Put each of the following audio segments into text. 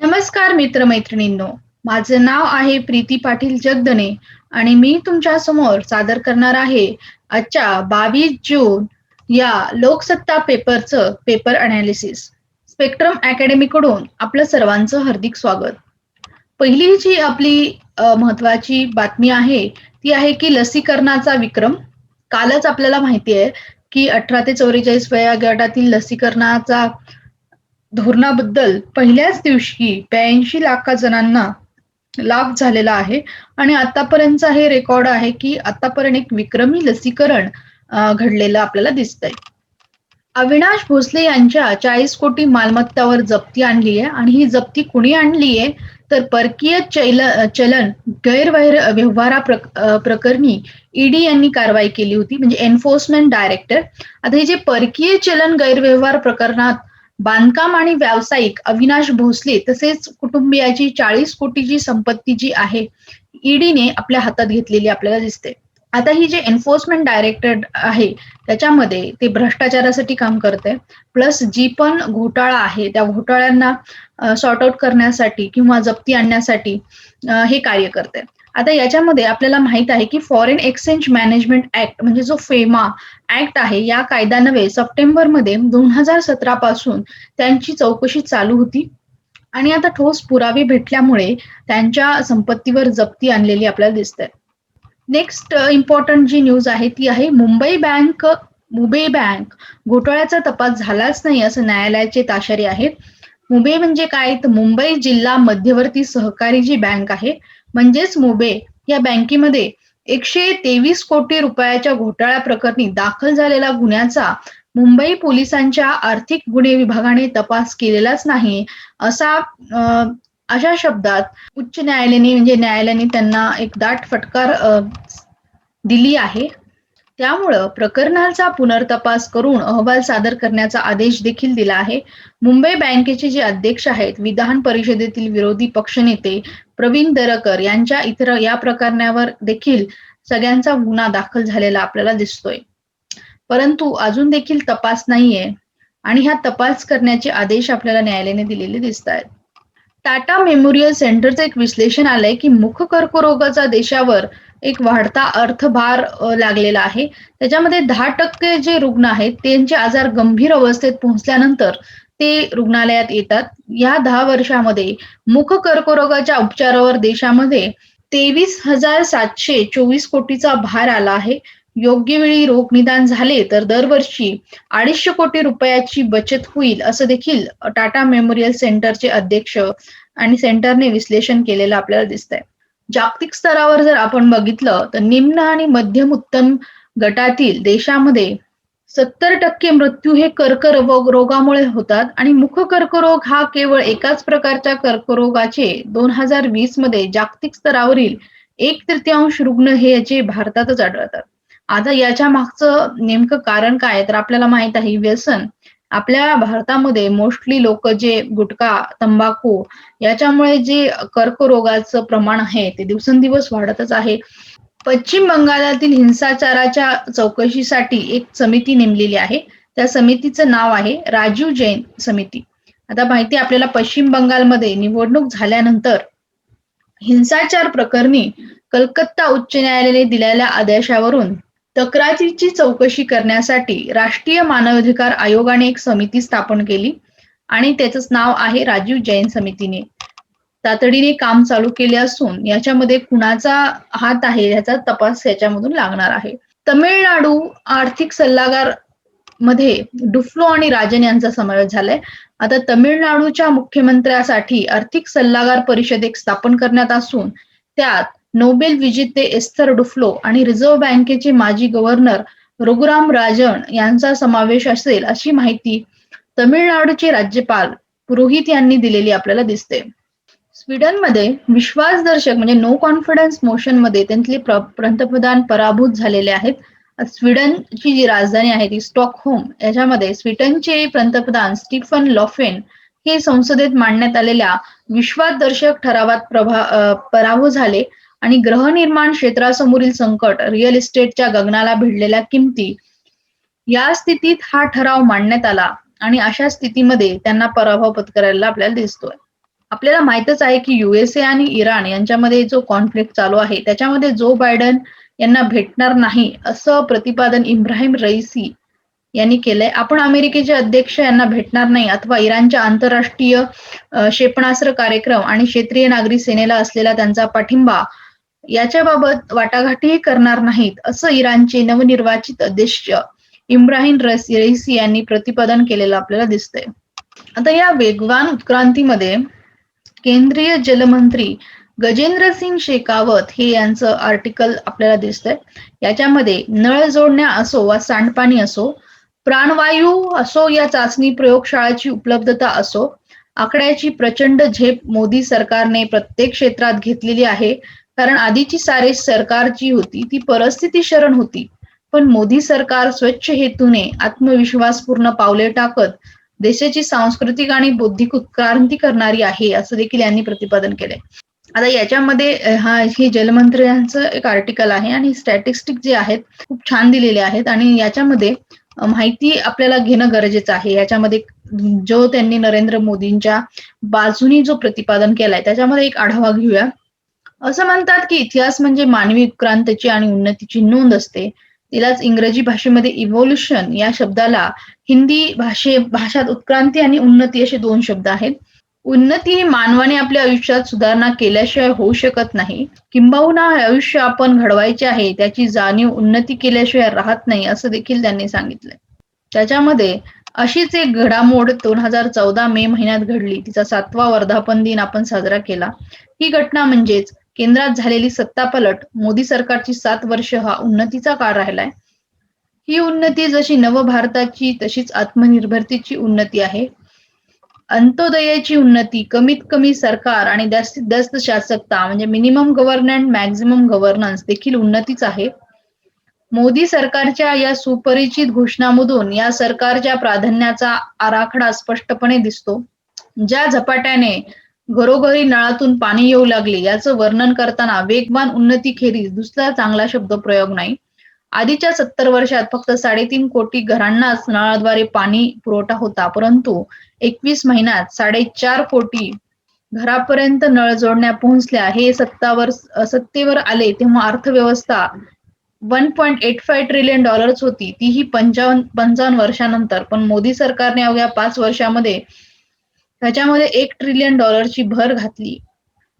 नमस्कार मित्रमैत्रिणींनो. माझं नाव आहे प्रीती पाटील जगदने आणि मी तुमच्यासमोर सादर करणार आहे आजच्या बावीस जून या लोकसत्ता पेपरचं पेपर अनालिसिस स्पेक्ट्रम अकॅडमीकडून आपलं सर्वांचं हार्दिक स्वागत. पहिली जी आपली महत्वाची बातमी आहे ती आहे की लसीकरणाचा विक्रम. कालच आपल्याला माहिती आहे की अठरा ते चौवेचाळीस वया गटातील लसीकरणाचा धोरणाबद्दल पहिल्याच दिवशी ब्याऐंशी लाख जणांना लाभ झालेला आहे. आणि आतापर्यंतचा हे रेकॉर्ड आहे की आतापर्यंत एक विक्रमी लसीकरण घडलेलं आपल्याला दिसतंय. अविनाश भोसले यांच्या चाळीस कोटी मालमत्तावर जप्ती आणली आहे. आणि ही जप्ती कुणी आणली आहे? तर परकीय चैल चलन गैरवैर व्यवहारा प्रक- प्रकरणी ईडी यांनी कारवाई केली होती. म्हणजे एन्फोर्समेंट डायरेक्टर. आता हे जे परकीय चलन गैरव्यवहार प्रकरणात बांधकाम आणि व्यावसायिक अविनाश भोसले तसेच कुटुंबियाची चाळीस कोटीची संपत्ती जी आहे ईडीने आपल्या हातात घेतलेली आपल्याला दिसते. आता ही जे एन्फोर्समेंट डायरेक्टर आहे त्याच्यामध्ये ते भ्रष्टाचारासाठी काम करते प्लस जी पण घोटाळा आहे त्या घोटाळ्यांना सॉर्ट आउट करण्यासाठी किंवा जप्ती आणण्यासाठी हे कार्य करते आता याच्यामध्ये आपल्याला माहीत आहे की फॉरेन एक्सचेंज मॅनेजमेंट ऍक्ट म्हणजे जो फेमा ऍक्ट आहे या कायद्यान्वये सप्टेंबरमध्ये दोन हजार सतरा पासून त्यांची चौकशी चालू होती. आणि आता ठोस पुरावे भेटल्यामुळे त्यांच्या संपत्तीवर जप्ती आणलेली आपल्याला दिसते नेक्स्ट इम्पॉर्टंट जी न्यूज आहे ती आहे मुंबई बँक मुंबई बँक घोटाळ्याचा तपास झालाच नाही असं न्यायालयाचे ताशारी आहेत. मुंबई म्हणजे काय? तर मुंबई जिल्हा मध्यवर्ती सहकारी जी बँक आहे म्हणजेच मोबे या बँकेमध्ये एकशे तेवीस कोटी रुपयाच्या घोटाळ्या प्रकरणी दाखल झालेला गुन्ह्याचा मुंबई पोलिसांच्या आर्थिक गुन्हे विभागाने तपास केलेलाच नाही असा अशा शब्दात उच्च न्यायालयाने म्हणजे न्यायालयाने त्यांना एक दाट फटकार दिली आहे. त्यामुळं प्रकरणाचा पुनर्तपास करून अहवाल सादर करण्याचा आदेश देखील दिला आहे. मुंबई बँकेचे जे अध्यक्ष आहेत विधान परिषदेतील विरोधी पक्षनेते प्रवीण दरकर यांच्या इतर या प्रकरणावर देखील सगळ्यांचा गुन्हा दाखल झालेला आपल्याला दिसतोय. परंतु अजून देखील तपास नाहीये आणि ह्या तपास करण्याचे आदेश आपल्याला न्यायालयाने दिलेले दिसत आहेत टाटा मेमोरियल सेंटरचं एक विश्लेषण आलंय की मुख कर्करोगाचा देशावर एक वाढता अर्थभार लागलेला आहे. त्याच्यामध्ये दहा टक्के जे रुग्ण आहेत त्यांचे आजार गंभीर अवस्थेत पोहोचल्यानंतर ते रुग्णालयात येतात. या दहा वर्षामध्ये मुख कर्करोगाच्या उपचारावर देशामध्ये तेवीस हजार सातशे चोवीस कोटीचा भार आला आहे. योग्य वेळी रोग निदान झाले तर दरवर्षी अडीचशे कोटी रुपयाची बचत होईल असं देखील टाटा मेमोरियल सेंटरचे अध्यक्ष आणि सेंटरने विश्लेषण केलेलं आपल्याला दिसतंय. जागतिक स्तरावर जर आपण बघितलं तर निम्न आणि मध्यम उत्तम गटातील देशामध्ये सत्तर टक्के मृत्यू हे कर्करोग रोगामुळे होतात आणि मुख कर्करोग हा केवळ एकाच प्रकारच्या कर्करोगाचे दोन हजार वीसमध्ये जागतिक स्तरावरील एक तृतीयांश रुग्ण हे याचे भारतातच आढळतात. आता याच्या मागचं नेमकं कारण काय तर आपल्याला माहीत आहे व्यसन आपल्या भारतामध्ये मोस्टली लोक जे गुटखा तंबाखू याच्यामुळे जे कर्करोगाचं प्रमाण आहे ते दिवसेंदिवस वाढतच आहे. पश्चिम बंगालातील हिंसाचाराच्या चौकशीसाठी एक समिती नेमलेली आहे. त्या समितीचं नाव आहे राजीव जैन समिती. आता माहिती आहे आपल्याला पश्चिम बंगालमध्ये निवडणूक झाल्यानंतर हिंसाचार प्रकरणी कलकत्ता उच्च न्यायालयाने दिलेल्या आदेशावरून तक्रारीची चौकशी करण्यासाठी राष्ट्रीय मानवाधिकार आयोगाने एक समिती स्थापन केली आणि त्याचंच नाव आहे राजीव जैन समितीने. तातडीने काम चालू केले असून याच्यामध्ये कुणाचा हात आहे याचा तपास याच्यामधून लागणार आहे. तमिळनाडू आर्थिक सल्लागारमध्ये डुफ्लो आणि राजन यांचा समावेश झालाय. आता तमिळनाडूच्या मुख्यमंत्र्यासाठी आर्थिक सल्लागार परिषद एक स्थापन करण्यात असून त्यात नोबेल विजेते एस्थर डुफ्लो आणि रिझर्व्ह बँकेचे माजी गव्हर्नर रघुराम राजन यांचा समावेश असेल अशी माहिती तमिळनाडूचे राज्यपाल पुरोहित यांनी दिलेली आपल्याला दिसते. स्वीडनमध्ये विश्वासदर्शक म्हणजे नो कॉन्फिडन्स मोशनमध्ये त्यांतले पंतप्रधान पराभूत झालेले आहेत. स्वीडनची जी राजधानी आहे ती स्टॉकहोम याच्यामध्ये स्वीडनचे पंतप्रधान स्टीफन लॉफेन हे संसदेत मांडण्यात आलेल्या विश्वासदर्शक ठरावात प्रभा अ, पराभव झाले. आणि गृहनिर्माण क्षेत्रासमोरील संकट रिअल इस्टेटच्या गगनाला भिडलेल्या किमती या स्थितीत हा ठराव मांडण्यात आला आणि अशा स्थितीमध्ये त्यांना पराभव पत्करायला आपल्याला दिसतोय. आपल्याला माहितच आहे की युएसए आणि इराण यांच्यामध्ये जो कॉन्फ्लिक्ट चालू आहे त्याच्यामध्ये जो बायडन यांना भेटणार नाही असं प्रतिपादन इब्राहिम रईसी यांनी केलंय. आपण अमेरिकेचे अध्यक्ष यांना भेटणार नाही अथवा इराणच्या आंतरराष्ट्रीय क्षेपणास्त्र कार्यक्रम आणि क्षेत्रीय नागरी सेनेला असलेला त्यांचा पाठिंबा याच्याबाबत वाटाघाटीही करणार नाहीत असं इराणचे नवनिर्वाचित अध्यक्ष रस रईसी यांनी प्रतिपादन केलेलं आपल्याला दिसतंय. आता या वेगवान उत्क्रांतीमध्ये केंद्रीय जलमंत्री गजेंद्र सिंग शेखावत हे यांचं आर्टिकल आपल्याला दिसतंय. याच्यामध्ये नळ जोडण्या असो वा सांडपाणी असो प्राणवायू असो या चाचणी प्रयोगशाळाची उपलब्धता असो आकड्याची प्रचंड झेप मोदी सरकारने प्रत्येक क्षेत्रात घेतलेली आहे. कारण आधीची सारे सरकार जी होती ती परिस्थिती शरण होती. पण मोदी सरकार स्वच्छ हेतूने आत्मविश्वासपूर्ण पावले टाकत देशाची सांस्कृतिक आणि बौद्धिक उत्क्रांती करणारी आहे असं देखील यांनी प्रतिपादन केलंय. आता याच्यामध्ये हा हे जलमंत्र्यांचं एक आर्टिकल आहे आणि स्टॅटिस्टिक जे आहेत खूप छान दिलेले आहेत आणि याच्यामध्ये माहिती आपल्याला घेणं गरजेचं आहे. याच्यामध्ये जो त्यांनी नरेंद्र मोदींच्या बाजूनी जो प्रतिपादन केलाय त्याच्यामध्ये एक आढावा घेऊया. असं म्हणतात की इतिहास म्हणजे मानवी उत्क्रांतीची आणि उन्नतीची नोंद असते. तिलाच इंग्रजी भाषेमध्ये इव्होल्युशन या शब्दाला हिंदी भाषे भाषात उत्क्रांती आणि उन्नती असे दोन शब्द आहेत. उन्नती ही मानवाने आपल्या आयुष्यात सुधारणा केल्याशिवाय होऊ शकत नाही. किंबहुना हे आयुष्य आपण घडवायचे आहे त्याची जाणीव उन्नती केल्याशिवाय राहत नाही असं देखील त्यांनी सांगितलंय. त्याच्यामध्ये अशीच एक घडामोड दोन हजार चौदा मे महिन्यात घडली. तिचा सातवा वर्धापन दिन आपण साजरा केला. ही घटना म्हणजेच केंद्रात झालेली सत्तापलट मोदी सरकारची सात वर्ष हा उन्नतीचा काळ राहिलाय. ही उन्नती जशी नवभारताची तशीच आत्मनिर्भरतेची उन्नती आहे. अंत्योदयाची उन्नती कमीत कमी सरकार आणि जास्तीत जास्त शासकता म्हणजे मिनिमम गव्हर्नन्स मॅक्झिमम गव्हर्नन्स देखील उन्नतीच आहे. मोदी सरकारच्या या सुपरिचित घोषणामधून या सरकारच्या प्राधान्याचा आराखडा स्पष्टपणे दिसतो. ज्या झपाट्याने घरोघरी नळातून पाणी येऊ लागले याचं वर्णन करताना वेगवान उन्नती खेरीज दुसरा चांगला शब्द प्रयोग नाही. आधीच्या सत्तर वर्षात फक्त साडेतीन कोटी घरांनाच नळाद्वारे पाणी पुरवठा होता परंतु एकवीस महिन्यात साडेचार कोटी घरापर्यंत नळ जोडण्या पोहोचल्या. हे सत्तावर सत्तेवर आले तेव्हा अर्थव्यवस्था one point eight five trillion dollars होती. तीही पंचावन्न पंचावन्न वर्षानंतर. पण मोदी सरकारने अवघ्या पाच वर्षामध्ये त्याच्यामध्ये एक ट्रिलियन डॉलरची भर घातली.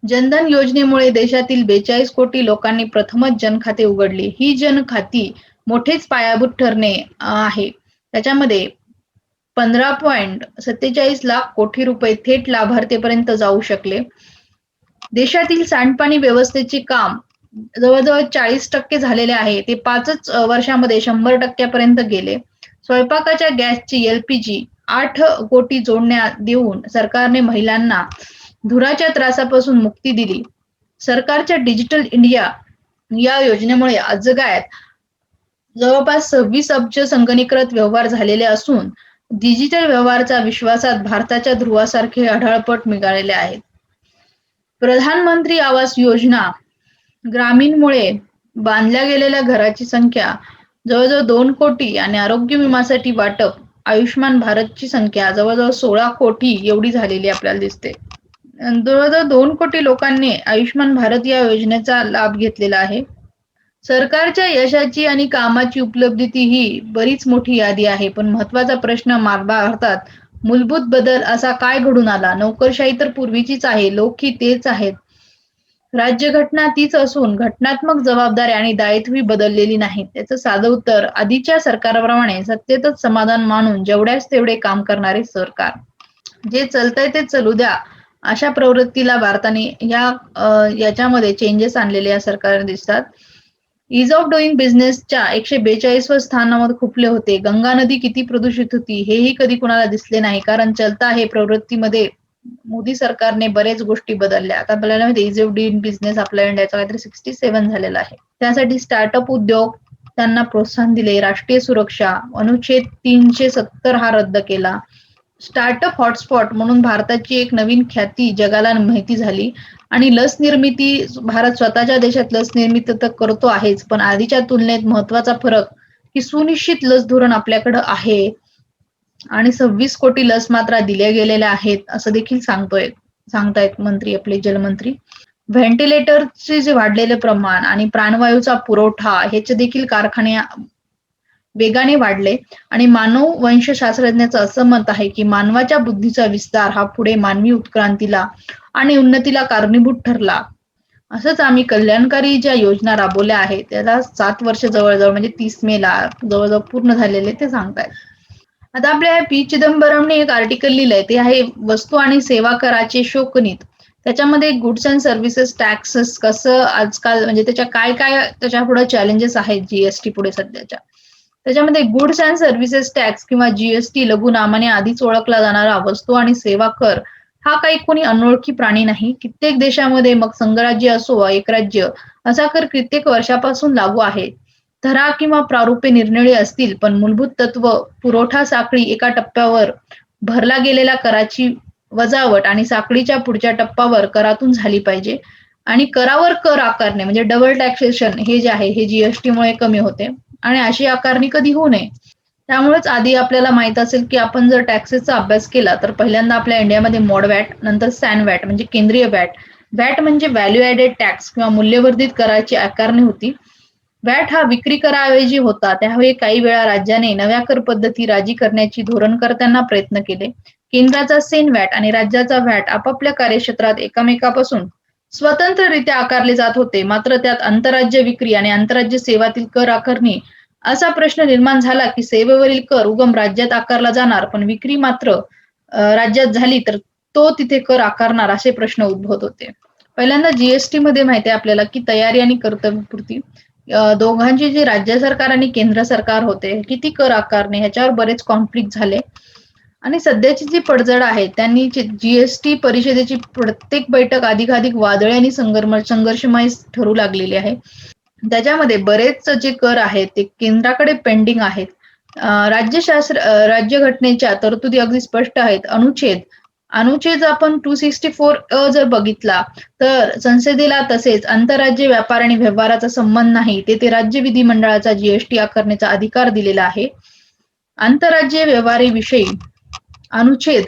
जनधन योजनेमुळे देशातील बेचाळीस कोटी लोकांनी प्रथमच जनखाते उघडले. ही जनखाती मोठेच पायाभूत ठरणे आहे. त्याच्यामध्ये पंधरा पॉइंट सत्तेचाळीस लाख कोटी रुपये थेट लाभार्थीपर्यंत जाऊ शकले. देशातील सांडपाणी व्यवस्थेचे काम जवळजवळ चाळीस टक्के झालेले आहे. ते पाचच वर्षामध्ये शंभर टक्क्यापर्यंत गेले. स्वयंपाकाच्या गॅसची एलपीजी आठ कोटी जोडण्या देऊन सरकारने महिलांना धुराच्या त्रासापासून मुक्ती दिली. सरकारच्या डिजिटल इंडिया या योजनेमुळे आजगायत जवळपास सव्वीस अब्ज संगणीकृत व्यवहार झालेले असून डिजिटल व्यवहारचा विश्वासात भारताच्या ध्रुवासारखे आढळपट मिळालेले आहेत. प्रधानमंत्री आवास योजना ग्रामीणमुळे बांधल्या गेलेल्या घराची संख्या जवळजवळ दोन कोटी आणि आरोग्य विमासाठी वाटप आयुष्यमान भारतची संख्या जवळजवळ सोळा कोटी एवढी झालेली आपल्याला दिसते. जवळजवळ दोन कोटी लोकांनी आयुष्यमान भारत या योजनेचा लाभ घेतलेला आहे. सरकारच्या यशाची आणि कामाची उपलब्धी ही बरीच मोठी यादी आहे. पण महत्त्वाचा प्रश्न भारतात मूलभूत बदल असा काय घडून आला? नोकरशाही तर पूर्वीचीच आहे. लोक ही तेच आहेत. राज्यघटना तीच असून घटनात्मक जबाबदारी आणि दायित्वही बदललेली नाहीत त्याचं साधं उत्तर आधीच्या सरकारप्रमाणे सत्तेतच समाधान मानून जेवढ्याच तेवढे काम करणारे सरकार. जे चलतंय ते चलू द्या अशा प्रवृत्तीला भारताने या याच्यामध्ये चेंजेस आणलेले या सरकारने दिसतात. इज ऑफ डुईंग बिझनेसच्या एकशे बेचाळीसव्या स्थानावर खुपले होते. गंगा नदी किती प्रदूषित होती हेही कधी कुणाला दिसले नाही. कारण चलता हे प्रवृत्तीमध्ये मोदी सरकारने बरेच गोष्टी बदलल्या. आता आपल्याला माहिती इज ऑफ डुईंग बिझनेस आपल्या इंडियाचा काहीतरी सिक्स्टी सेव्हन झालेला आहे. त्यासाठी स्टार्टअप उद्योग त्यांना प्रोत्साहन दिले राष्ट्रीय सुरक्षा अनुच्छेद तीनशे सत्तर हा रद्द केला. स्टार्टअप हॉटस्पॉट म्हणून भारताची एक नवीन ख्याती जगाला माहिती झाली. आणि लस निर्मिती भारत स्वतःच्या देशात लस निर्मिती तर करतो आहेच पण आधीच्या तुलनेत महत्त्वाचा फरक की सुनिश्चित लस धोरण आपल्याकडे आहे. आणि सव्वीस कोटी लस मात्रा दिल्या गेलेल्या आहेत असं देखील सांगतोय सांगतायत मंत्री आपले जलमंत्री. व्हेंटिलेटरचे जे वाढलेले प्रमाण आणि प्राणवायूचा पुरवठा ह्याचे देखील कारखाने वेगाने वाढले. आणि मानव वंशशास्त्रज्ञाचं असं मत आहे की मानवाच्या बुद्धीचा विस्तार हा पुढे मानवी उत्क्रांतीला आणि उन्नतीला कारणीभूत ठरला. असंच आम्ही कल्याणकारी ज्या योजना राबवल्या आहेत त्याला सात वर्ष जवळजवळ म्हणजे तीस मेला जवळजवळ पूर्ण झालेले ते सांगतायत. आता आपल्या पी चिदंबरमने एक आर्टिकल लिहिलंय ते आहे वस्तू आणि सेवा कराचे शोकनीत. त्याच्यामध्ये गुड्स अँड सर्व्हिसेस टॅक्सेस कसं आजकाल म्हणजे त्याच्या काय काय त्याच्या पुढे चॅलेंजेस आहेत जीएसटी पुढे सध्याच्या? त्याच्यामध्ये गुड्स अँड सर्व्हिसेस टॅक्स किंवा जीएसटी लघु नामाने आधीच ओळखला जाणारा वस्तू आणि सेवा कर हा काही कोणी अनोळखी प्राणी नाही. कित्येक देशामध्ये मग संघराज्य असो वा एक राज्य असा कर कित्येक वर्षापासून लागू आहे. धरा किंवा प्रारूपे निर्णय असतील पण मूलभूत तत्व पुरवठा साखळी एका टप्प्यावर भरला गेलेल्या कराची वजावट आणि साखळीच्या पुढच्या टप्प्यावर करातून झाली पाहिजे. आणि करावर कर आकारणे म्हणजे डबल टॅक्सेशन हे जे आहे हे जीएसटी मुळे कमी होते. आणि अशी आकारणी कधी होऊ नये. त्यामुळेच आधी आपल्याला माहीत असेल की आपण जर टॅक्सेसचा अभ्यास केला तर पहिल्यांदा आपल्या इंडियामध्ये मॉड वॅट नंतर सॅन वॅट म्हणजे केंद्रीय वॅट. वॅट म्हणजे व्हॅल्यू ऍडेड टॅक्स किंवा मूल्यवर्धित कराची आकारणी होती. वॅट हा विक्री कराऐवजी होता. त्यावेळी काही वेळा राज्याने नव्या कर पद्धती राजी करण्याची धोरण करताना प्रयत्न केले. केंद्राचा सेन वॅट आणि राज्याचा वॅट आपापल्या कार्यक्षेत्रात एकमेकापासून स्वतंत्ररित्या आकारले जात होते. मात्र त्यात आंतरराज्य विक्री आणि आंतरराज्य सेवातील कर आकारणी असा प्रश्न निर्माण झाला की सेवेवरील कर उगम राज्यात आकारला जाणार पण विक्री मात्र राज्यात झाली तर तो तिथे कर आकारणार असे प्रश्न उद्भवत होते. पहिल्यांदा जीएसटी मध्ये माहिती आपल्याला की तयारी आणि कर्तव्यपूर्ती दोघांचे जे राज्य सरकार आणि केंद्र सरकार होते किती कर आकारणे ह्याच्यावर बरेच कॉन्फ्लिक्ट झाले. आणि सध्याची जी पडझड आहे त्यांनी जीएसटी परिषदेची प्रत्येक बैठक अधिकाधिक वादळे आणि संघर्षमय ठरू लागलेली आहे. त्याच्यामध्ये बरेच जे कर आहेत ते केंद्राकडे पेंडिंग आहेत. राज्यशास्त्र राज्यघटनेच्या तरतुदी अगदी स्पष्ट आहेत. अनुच्छेद अनुच्छेद आपण टू सिक्स्टी फोर अ जर बघितला तर संसदेला तसेच आंतरराज्य व्यापार आणि व्यवहाराचा संबंध नाही तेथे राज्य विधिमंडळाचा जीएसटी आकारण्याचा अधिकार दिलेला आहे. आंतरराज्य व्यवहारेविषयी अनुच्छेद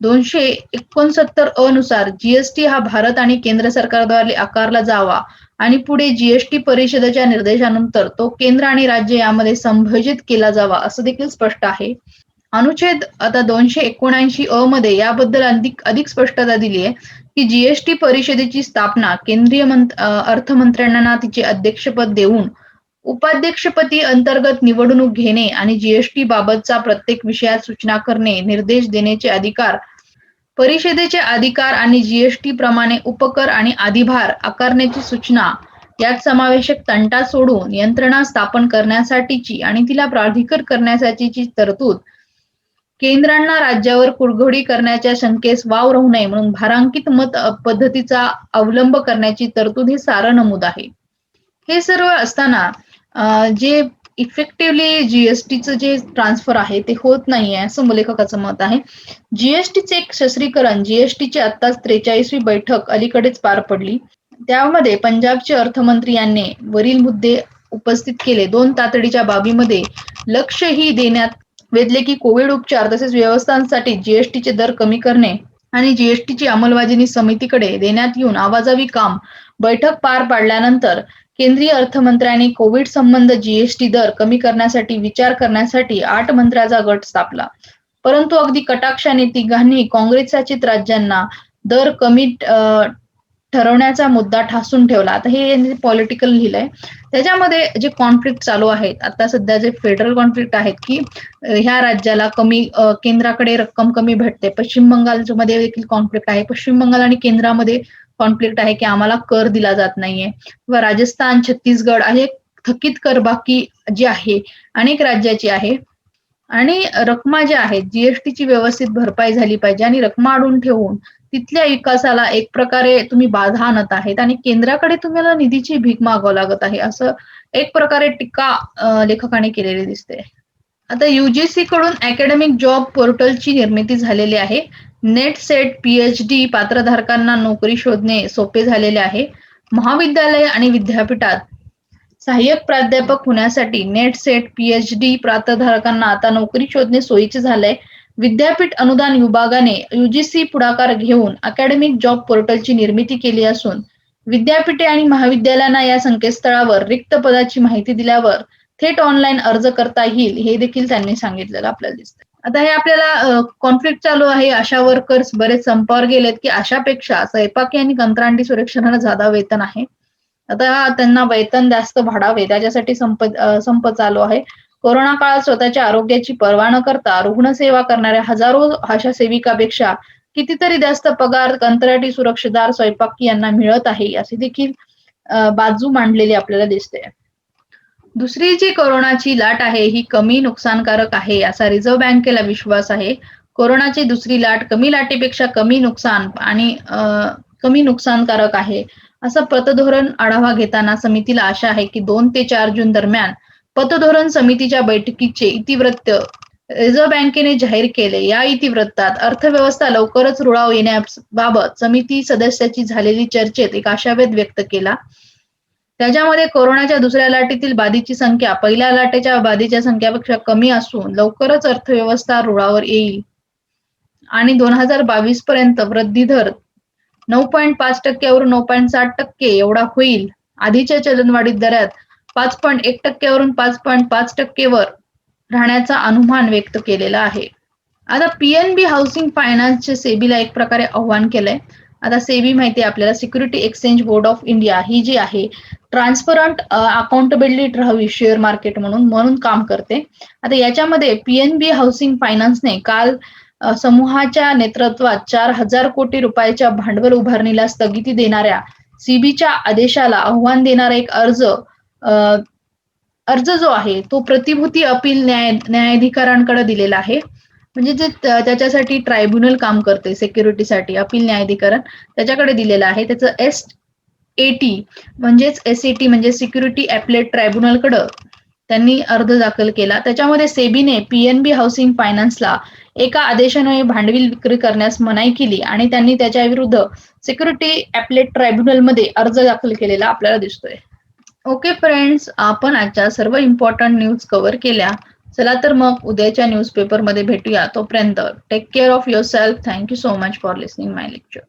दोनशे एकोणसत्तर अनुसार नुसार जीएसटी हा भारत आणि केंद्र सरकारद्वारे आकारला जावा आणि पुढे जीएसटी परिषदेच्या निर्देशानंतर तो केंद्र आणि राज्य यामध्ये संभोजित केला जावा असं देखील स्पष्ट आहे. अनुच्छेद आता दोनशे एकोणऐंशी अ मध्ये याबद्दल अधिक अधिक स्पष्टता दिली आहे की जीएसटी परिषदेची स्थापना केंद्रीय अर्थमंत्र्यांना तिचे अध्यक्षपद देऊन उपाध्यक्षपदी अंतर्गत निवडणूक घेणे आणि जीएसटी बाबतचा प्रत्येक विषयात सूचना करणे निर्देश देण्याचे अधिकार परिषदेचे अधिकार आणि जीएसटी प्रमाणे उपकर आणि अधिभार आकारण्याची सूचना यात समावेशक तंटा सोडून यंत्रणा स्थापन करण्यासाठीची आणि तिला प्राधिकर करण्यासाठीची तरतूद केंद्रांना राज्यावर कुरघोडी करण्याच्या शंकेस वाव राहू नये म्हणून भारांकित मत पद्धतीचा अवलंब करण्याची तरतूद हे सारं नमूद आहे. हे सर्व असताना जे इफेक्टिव्हली जीएसटीचं जे ट्रान्सफर आहे ते होत नाहीये असं लेखकाचं मत आहे. जीएसटीचे एक शस्त्रीकरण जीएसटीची आत्ताच त्रेचाळीसवी बैठक अलीकडेच पार पडली. त्यामध्ये पंजाबचे अर्थमंत्री यांनी वरील मुद्दे उपस्थित केले. दोन तातडीच्या बाबीमध्ये लक्षही देण्यात वेधले की कोविड उपचार तसेच व्यवस्थांसाठी जीएसटीचे दर कमी करणे आणि जीएसटीची अंमलबजावणी समितीकडे देण्यात येऊन आवाजावी काम बैठक पार पाडल्यानंतर केंद्रीय अर्थमंत्र्यांनी कोविड संबंध जीएसटी दर कमी करण्यासाठी विचार करण्यासाठी आठ मंत्र्याचा गट स्थापला. परंतु अगदी कटाक्षाने तिघांनी काँग्रेस राज्यांना दर कमी ठरवण्याचा मुद्दा ठासून ठेवला. आता हे पॉलिटिकल लिहिलंय. त्याच्यामध्ये जे कॉन्फ्लिक्ट चालू आहेत आता सध्या जे फेडरल कॉन्फ्लिक्ट आहेत की ह्या राज्याला कमी केंद्राकडे रक्कम कमी भेटते. पश्चिम बंगालमध्ये देखील कॉन्फ्लिक्ट आहे. पश्चिम बंगाल आणि केंद्रामध्ये कॉन्फ्लिक्ट आहे की आम्हाला कर दिला जात नाहीये. किंवा राजस्थान छत्तीसगड आहे थकीत कर बाकी जी आहे अनेक राज्याची आहे. आणि रकमा ज्या आहेत जीएसटीची व्यवस्थित भरपाई झाली पाहिजे आणि रकमा अडून ठेवून तिथल्या विकासाला एक प्रकारे तुम्ही बाधा आणत आहेत आणि केंद्राकडे तुम्हाला निधीची भीक मागावं लागत आहे असं एक प्रकारे टीका लेखकाने केलेली दिसते. आता युजीसी कडून अकॅडमिक जॉब पोर्टलची निर्मिती झालेली आहे. नेट सेट पीएचडी पात्रधारकांना नोकरी शोधणे सोपे झालेले आहे. महाविद्यालय आणि विद्यापीठात सहाय्यक प्राध्यापक होण्यासाठी नेट सेट पीएचडी पात्रधारकांना आता नोकरी शोधणे सोयीचे झालंय. विद्यापीठ अनुदान विभागाने युजीसी पुढाकार घेऊन अकॅडमिक जॉब पोर्टलची निर्मिती केली असून विद्यापीठे आणि महाविद्यालयांना या संकेतस्थळावर रिक्त पदाची माहिती दिल्यावर थेट ऑनलाईन अर्ज करता येईल हे देखील त्यांनी सांगितलेलं आपल्याला दिसतं आता हे आपल्याला कॉन्फ्लिक्ट चालू आहे अशा वर्कर्स बरेच संपावर गेलेत की अशापेक्षा स्वयंपाकी आणि कंत्राटी सुरक्षणाला जादा वेतन आहे. आता त्यांना वेतन जास्त वाढावे त्याच्यासाठी संप संप चालू आहे. कोरोना काळात स्वतःच्या आरोग्याची पर्वा न करता रुग्णसेवा करणाऱ्या हजारो आशा सेविकापेक्षा कितीतरी जास्त पगार कंत्राटी सुरक्षेदार स्वयंपाकी यांना मिळत आहे अशी देखील बाजू मांडलेली आपल्याला दिसते. दुसरी जी कोरोनाची लाट आहे ही कमी नुकसानकारक आहे असा रिझर्व्ह बँकेला विश्वास आहे. कोरोनाची दुसरी लाट कमी लाटेपेक्षा कमी नुकसान आणि कमी नुकसानकारक आहे. असं पतधोरण आढावा घेताना समितीला आशा आहे की दोन ते चार जून दरम्यान पतधोरण समितीच्या बैठकीचे इतिवृत्त. रिझर्व्ह बँकेने जाहीर केले. या इतिवृत्तात अर्थव्यवस्था लवकरच रुळाव येण्याबाबत समिती सदस्याची झालेली चर्चेत एक आशावेद व्यक्त केला. त्याच्यामध्ये कोरोनाच्या दुसऱ्या लाटेतील बाधीची संख्या पहिल्या लाटेच्या बाधीच्या संख्यापेक्षा कमी असून लवकरच अर्थव्यवस्था रुळावर येईल. आणि दोन हजार बावीस पर्यंत वृद्धी दर नऊ पॉईंट पाच टक्क्यावरून नऊ पॉईंट साठ टक्के एवढा होईल. आधीच्या चलनवाढीत दरात पाच पॉईंट एक टक्क्यावरून पाच पॉईंट पाच टक्केवर राहण्याचा अनुमान व्यक्त केलेला आहे. आता पीएनबी हाऊसिंग फायनान्सचे सेबीला एक प्रकारे आव्हान केलंय. आता सेबी माहिती आहे आपल्याला security exchange board of India ही जी आहे ट्रान्सपरंट अकाउंटेबिलिटी राहावी शेअर मार्केट म्हणून म्हणून काम करते. आता याच्यामध्ये पीएनबी हाऊसिंग फायनान्सने काल समूहाच्या नेतृत्वात चार हजार कोटी रुपयाच्या भांडवल उभारणीला स्थगिती देणाऱ्या सीबीच्या आदेशाला आव्हान देणारा एक अर्ज अर्ज जो आहे तो प्रतिभूती अपील न्याय न्यायाधिकाऱ्यांकडे दिलेला आहे. म्हणजे जे त्याच्यासाठी ट्रायब्युनल काम करते सेक्युरिटीसाठी अपील न्यायाधिकरण त्याच्याकडे दिलेलं आहे. त्याचं एस एटी म्हणजेच एस टी म्हणजे सिक्युरिटी ऍपलेट ट्रायब्युनलकडं त्यांनी अर्ज दाखल केला. त्याच्यामध्ये सेबीने पीएनबी हाऊसिंग फायनान्सला एका आदेशाने भांडवल विक्री करण्यास मनाई केली आणि त्यांनी त्याच्या विरुद्ध सिक्युरिटी ऍपलेट ट्रायब्युनलमध्ये अर्ज दाखल केलेला आपल्याला दिसतोय. ओके फ्रेंड्स आपण आजच्या सर्व इम्पॉर्टंट न्यूज कव्हर केल्या. चला तर मग उद्याच्या न्यूजपेपरमध्ये भेटूया. तोपर्यंत take care of yourself thank you so much for listening my lecture